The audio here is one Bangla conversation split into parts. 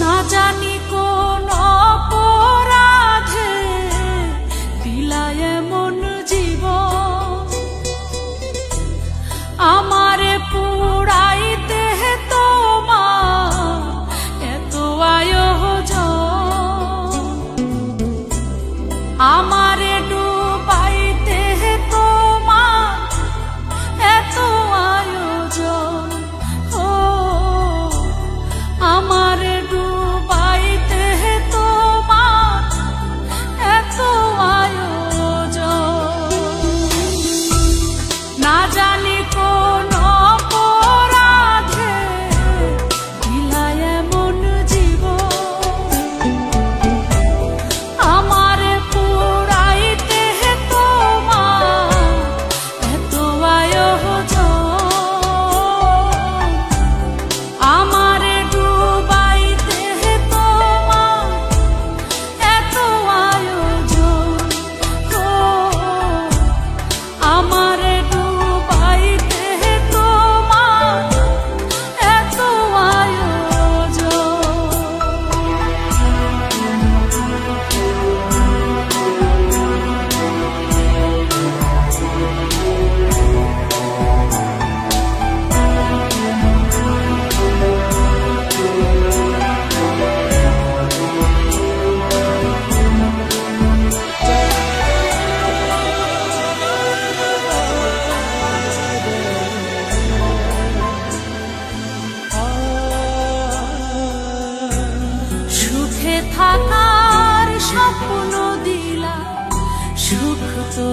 না জানি কোন তো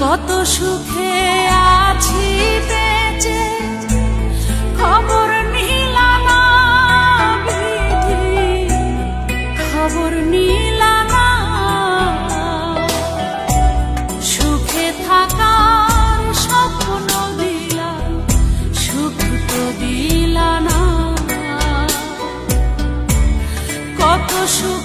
কত সুখে আছি বেঁচে, খবর নিলা খবর নিলা সুখে থাকার স্বপ্ন দিলা সুখ তো দিলা কত সুখ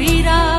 irás.